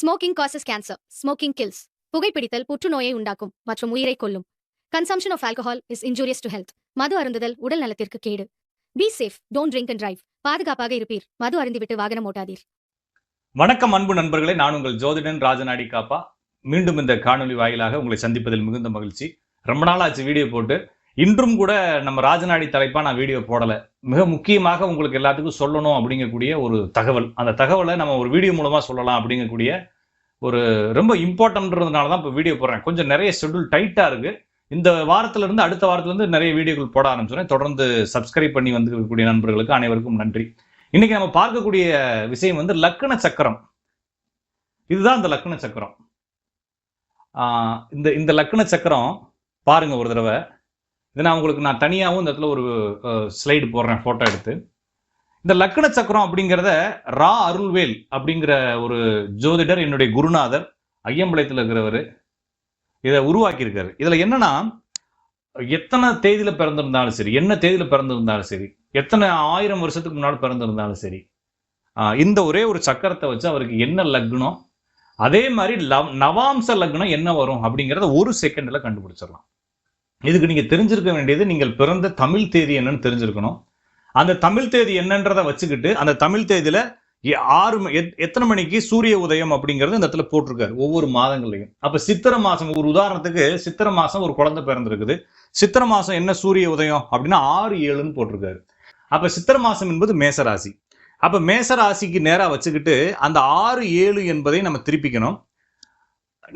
Smoking causes cancer smoking kills புகைப்பிடித்தல் புற்றுநோயை உண்டாக்கும் மற்றும் உயிரை கொல்லும். Consumption of alcohol is injurious to health மது அருந்துதல் உடல் நலத்திற்கு கேடு. Be safe don't drink and drive பாதுகாப்பாக இருப்பீர். மது அருந்திவிட்டு வாகனம் ஓட்டாதீர். வணக்கம் அன்பு நண்பர்களே. நான் உங்கள் ஜோதிடன் ராஜநாடி காப்பா. மீண்டும் இந்த காணொளி வாயிலாக உங்களை சந்திப்பதில் மிகுந்த மகிழ்ச்சி. ரொம்ப நாள் ஆச்சு வீடியோ போட்டு. இன்றும் கூட நம்ம ராஜநாடி தலைப்பாக நான் வீடியோ போடலை. மிக முக்கியமாக உங்களுக்கு எல்லாத்துக்கும் சொல்லணும் அப்படிங்கக்கூடிய ஒரு தகவல். அந்த தகவலை நம்ம ஒரு வீடியோ மூலமாக சொல்லலாம் அப்படிங்கக்கூடிய ஒரு ரொம்ப இம்பார்ட்டன்ட்ன்றதுனால தான் இப்போ வீடியோ போடுறேன். கொஞ்சம் நிறைய ஷெட்யூல் டைட்டாக இருக்கு. இந்த வாரத்திலிருந்து அடுத்த வாரத்திலிருந்து நிறைய வீடியோக்கள் போட ஆரம்பிச்சிடுறேன். தொடர்ந்து சப்ஸ்கிரைப் பண்ணி வந்துருக்கக்கூடிய நண்பர்களுக்கு அனைவருக்கும் நன்றி. இன்னைக்கு நம்ம பார்க்கக்கூடிய விஷயம் வந்து லக்கண சக்கரம். இதுதான் இந்த லக்கண சக்கரம். இந்த இந்த லக்கண சக்கரம் பாருங்க ஒரு தடவை. இதை நான் உங்களுக்கு நான் தனியாகவும் இந்த இடத்துல ஒரு ஸ்லைடு போடுறேன் ஃபோட்டோ எடுத்து. இந்த லக்கண சக்கரம் அப்படிங்கிறத ரா அருள்வேல் அப்படிங்கிற ஒரு ஜோதிடர் என்னுடைய குருநாதர் ஐயம்பாளையத்தில் இருக்கிறவர் இதை உருவாக்கியிருக்காரு. இதில் என்னன்னா எத்தனை தேதியில் பிறந்திருந்தாலும் சரி என்ன தேதியில் பிறந்திருந்தாலும் சரி எத்தனை ஆயிரம் வருஷத்துக்கு முன்னாடி பிறந்திருந்தாலும் சரி இந்த ஒரே ஒரு சக்கரத்தை வச்சு அவருக்கு என்ன லக்னம் அதே மாதிரி லவ்- நவாம்ச லக்னம் என்ன வரும் அப்படிங்கிறத ஒரு செகண்டில் கண்டுபிடிச்சிடலாம். இதுக்கு நீங்கள் தெரிஞ்சிருக்க வேண்டியது நீங்கள் பிறந்த தமிழ் தேதி என்னன்னு தெரிஞ்சிருக்கணும். அந்த தமிழ் தேதி என்னன்றதை வச்சுக்கிட்டு அந்த தமிழ் தேதியில் எ- ஆறு எத்- எத்தனை மணிக்கு சூரிய உதயம் அப்படிங்கிறது இந்த இடத்துல போட்டிருக்காரு ஒவ்வொரு மாதங்கள்லையும். அப்போ சித்திரை மாதம் ஒரு உதாரணத்துக்கு சித்திரை மாதம் ஒரு குழந்தை பிறந்திருக்குது. சித்திரை மாதம் என்ன சூரிய உதயம் அப்படின்னா ஆறு ஏழுன்னு போட்டிருக்காரு. அப்போ சித்திரை மாதம் என்பது மேசராசி. அப்போ மேசராசிக்கு நேராக வச்சுக்கிட்டு அந்த ஆறு ஏழு என்பதை நம்ம திருப்பிக்கணும்.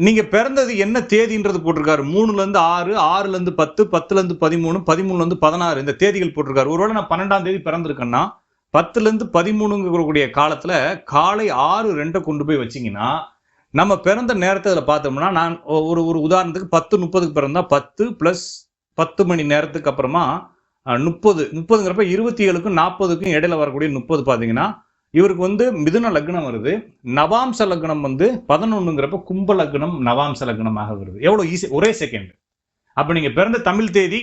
நீங்க பிறந்தது என்ன தேதின்றது போட்டிருக்காரு. மூணுல இருந்து ஆறு ஆறுல இருந்து பத்து பத்துல இருந்து பதிமூணு பதிமூணுல இருந்து பதினாறு இந்த தேதிகள் போட்டிருக்காரு. ஒருவேளை நான் பன்னெண்டாம் தேதி பிறந்திருக்கேன்னா பத்துல இருந்து பதிமூணுங்கக்கூடிய காலத்துல காலை ஆறு ரெண்டை கொண்டு போய் வச்சிங்கன்னா நம்ம பிறந்த நேரத்தை அதில் பார்த்தோம்னா நான் ஒரு ஒரு உதாரணத்துக்கு பத்து முப்பதுக்கு பிறந்தா பத்து ப்ளஸ் பத்து மணி நேரத்துக்கு அப்புறமா முப்பது முப்பதுங்கிறப்ப இருபத்தி ஏழுக்கும் நாற்பதுக்கும் இடையில வரக்கூடிய முப்பது பார்த்தீங்கன்னா இவருக்கு வந்து மிதுன லக்னம் வருது. நவாம்ச லக்னம் வந்து பதினொன்றுங்கிறப்ப கும்ப லக்னம் நவாம்ச லக்னமாக வருது. எவ்வளோ ஈஸி ஒரே செகண்ட் அப்போ நீங்கள் பிறந்த தமிழ் தேதி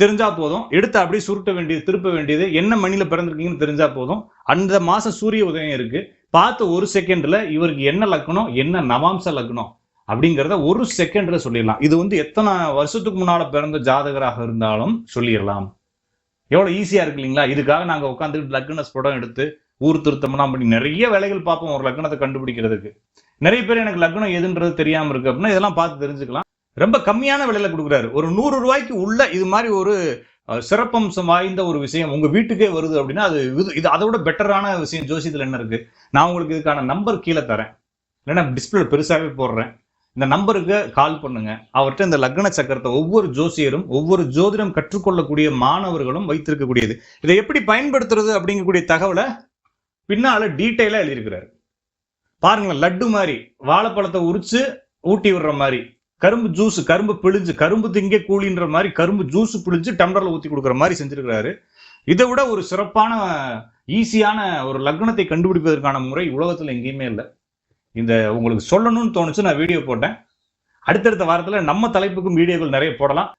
தெரிஞ்சா போதும். எடுத்து அப்படியே சுருட்ட வேண்டியது திருப்ப வேண்டியது என்ன மணியில் பிறந்திருக்கீங்கன்னு தெரிஞ்சா போதும். அந்த மாதம் சூரிய உதயம் இருக்கு. பார்த்த ஒரு செகண்டில் இவருக்கு என்ன லக்னம் என்ன நவாம்ச லக்னம் அப்படிங்கிறத ஒரு செகண்ட்ல சொல்லிடலாம். இது வந்து எத்தனை வருஷத்துக்கு முன்னால பிறந்த ஜாதகராக இருந்தாலும் சொல்லிடலாம். எவ்வளோ ஈஸியாக இருக்கு இல்லைங்களா? இதுக்காக நாங்கள் உட்காந்துட்டு லக்னஸ் படம் எடுத்து ஊர் திருத்தம்னா பண்ணி நிறைய வேலைகள் பார்ப்போம் ஒரு லக்னத்தை கண்டுபிடிக்கிறதுக்கு. நிறைய பேர் எனக்கு லக்னம் எதுன்றது தெரியாமல் இருக்கு அப்படின்னா இதெல்லாம் பார்த்து தெரிஞ்சுக்கலாம். ரொம்ப கம்மியான விலையில கொடுக்குறாரு. ஒரு நூறு ரூபாய்க்கு உள்ள இது மாதிரி ஒரு சிறப்பம்சம் வாய்ந்த ஒரு விஷயம் உங்க வீட்டுக்கே வருது அப்படின்னா அது இது- இது அதை விட பெட்டரான விஷயம். ஜோசியத்தில் என்ன இருக்கு? நான் உங்களுக்கு இதுக்கான நம்பர் கீழே தரேன். இல்லைன்னா டிஸ்பிளே பெருசாகவே போடுறேன். இந்த நம்பருக்கு கால் பண்ணுங்க. அவர்கிட்ட இந்த லக்ன சக்கரத்தை ஒவ்வொரு ஜோசியரும் ஒவ்வொரு ஜோதிடம் கற்றுக்கொள்ளக்கூடிய மாணவர்களும் வைத்திருக்கக்கூடியது. இதை எப்படி பயன்படுத்துறது அப்படிங்கக்கூடிய தகவலை பின்னால டீட்டெயிலாக எழுதியிருக்கிறாரு. பாருங்களேன் லட்டு மாதிரி வாழைப்பழத்தை உரிச்சு ஊட்டி விடுற மாதிரி கரும்பு ஜூஸ் கரும்பு பிழிஞ்சு கரும்பு திங்க கூலின்ற மாதிரி கரும்பு ஜூஸ் பிழிஞ்சு டம்ளர்ல ஊற்றி கொடுக்குற மாதிரி செஞ்சிருக்கிறாரு. இதை விட ஒரு சிறப்பான ஈஸியான ஒரு லக்னத்தை கண்டுபிடிப்பதற்கான முறை உலகத்தில் எங்கேயுமே இல்லை. இந்த உங்களுக்கு சொல்லணும்னு தோணுச்சு நான் வீடியோ போட்டேன். அடுத்தடுத்த வாரத்தில் நம்ம தலைப்புக்கும் வீடியோக்கள் நிறைய போடலாம்.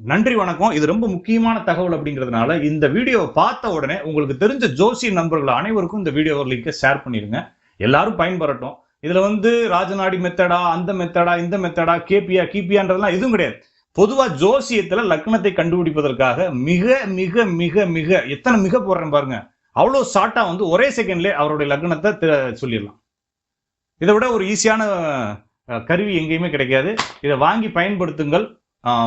நன்றி வணக்கம். இது ரொம்ப முக்கியமான தகவல் அப்படிங்கிறதுனால இந்த வீடியோவை பார்த்த உடனே உங்களுக்கு தெரிஞ்ச ஜோசிய நண்பர்கள் அனைவருக்கும் இந்த வீடியோ லிங்கை ஷேர் பண்ணிடுங்க. எல்லாரும் பயன்பெறட்டும் இதுல வந்து ராஜநாடி மெத்தடா அந்த மெத்தடா இந்த மெத்தடா கேபியா கிபியான்றதெல்லாம் எதுவும் கிடையாது. பொதுவா ஜோசியத்துல லக்னத்தை கண்டுபிடிப்பதற்காக மிக மிக மிக மிக எத்தனை மிக போடுறேன் பாருங்க. அவ்வளவு ஷார்ட்டா வந்து ஒரே செகண்ட்ல அவருடைய லக்னத்தை சொல்லிடலாம். இதை விட ஒரு ஈஸியான கருவி எங்கேயுமே கிடைக்காது. இதை வாங்கி பயன்படுத்துங்கள்.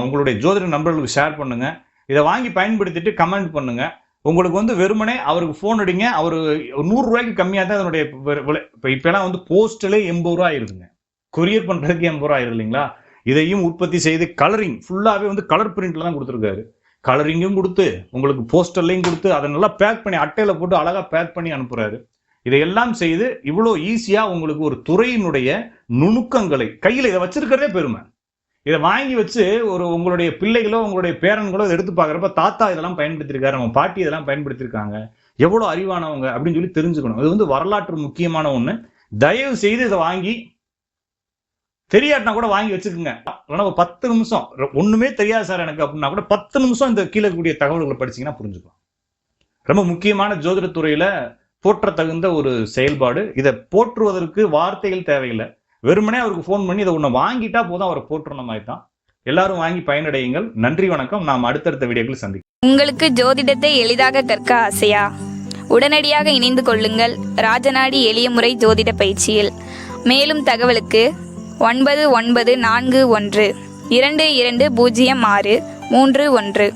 உங்களுடைய ஜோதிட நண்பர்களுக்கு ஷேர் பண்ணுங்க. இதை வாங்கி பயன்படுத்திட்டு கமெண்ட் பண்ணுங்க. உங்களுக்கு வந்து வெறுமனே அவருக்கு ஃபோன் அடிங்க. அவர் நூறுரூவாய்க்கு கம்மியாக தான் அதனுடைய விலை- இப்போ இப்போலாம் வந்து போஸ்டலே எண்பது ரூபா ஆயிருதுங்க. கொரியர் பண்ணுறதுக்கு எண்பது ரூபா ஆயிரும் இல்லைங்களா? இதையும் உற்பத்தி செய்து கலரிங் ஃபுல்லாகவே வந்து கலர் பிரிண்ட்ல தான் கொடுத்துருக்காரு. கலரிங்கும் கொடுத்து உங்களுக்கு போஸ்டர்லையும் கொடுத்து அதை நல்லா பேக் பண்ணி அட்டையில் போட்டு அழகாக பேக் பண்ணி அனுப்புகிறாரு இதையெல்லாம் செய்து இவ்வளோ ஈஸியாக உங்களுக்கு ஒரு துறையினுடைய நுணுக்கங்களை கையில் இதை வச்சிருக்கிறதே பெருமை. இதை வாங்கி வச்சு ஒரு உங்களுடைய பிள்ளைகளோ உங்களுடைய பேரன்களோ இதை எடுத்து பார்க்குறப்ப தாத்தா இதெல்லாம் பயன்படுத்தியிருக்காரு அவங்க பாட்டி இதெல்லாம் பயன்படுத்தியிருக்காங்க. எவ்வளோ அறிவானவங்க அப்படின்னு சொல்லி தெரிஞ்சுக்கணும். இது வந்து வரலாற்று முக்கியமான ஒன்று தயவு செய்து இதை வாங்கி தெரியாட்டினா கூட வாங்கி வச்சுக்கோங்க. ஆனால் ஒரு பத்து நிமிஷம். ஒன்றுமே தெரியாது சார் எனக்கு அப்படின்னா கூட பத்து நிமிஷம் இந்த கீழே கூடிய தகவல்களை படிச்சிங்கன்னா புரிஞ்சுக்கலாம். ரொம்ப முக்கியமான ஜோதிடத்துறையில் போற்ற தகுந்த ஒரு செயல்பாடு. இதை போற்றுவதற்கு வார்த்தைகள் தேவையில்லை. வெறுமனே அவருக்கு ஃபோன் பண்ணி இதை ஒன்று வாங்கிட்டா போதும் அவரை போட்டுருந்த மாதிரி தான் எல்லாரும் வாங்கி பயனடையுங்கள். நன்றி வணக்கம். நாம் அடுத்தடுத்த வீடியோக்கள் சந்திக்கலாம். உங்களுக்கு ஜோதிடத்தை எளிதாக கற்க ஆசையா? உடனடியாக இணைந்து கொள்ளுங்கள். ராஜநாடி எளிய முறை ஜோதிட பயிற்சியில். மேலும் தகவலுக்கு ஒன்பது ஒன்பது நான்கு ஒன்று இரண்டு இரண்டு பூஜ்ஜியம் ஆறு மூன்று ஒன்று.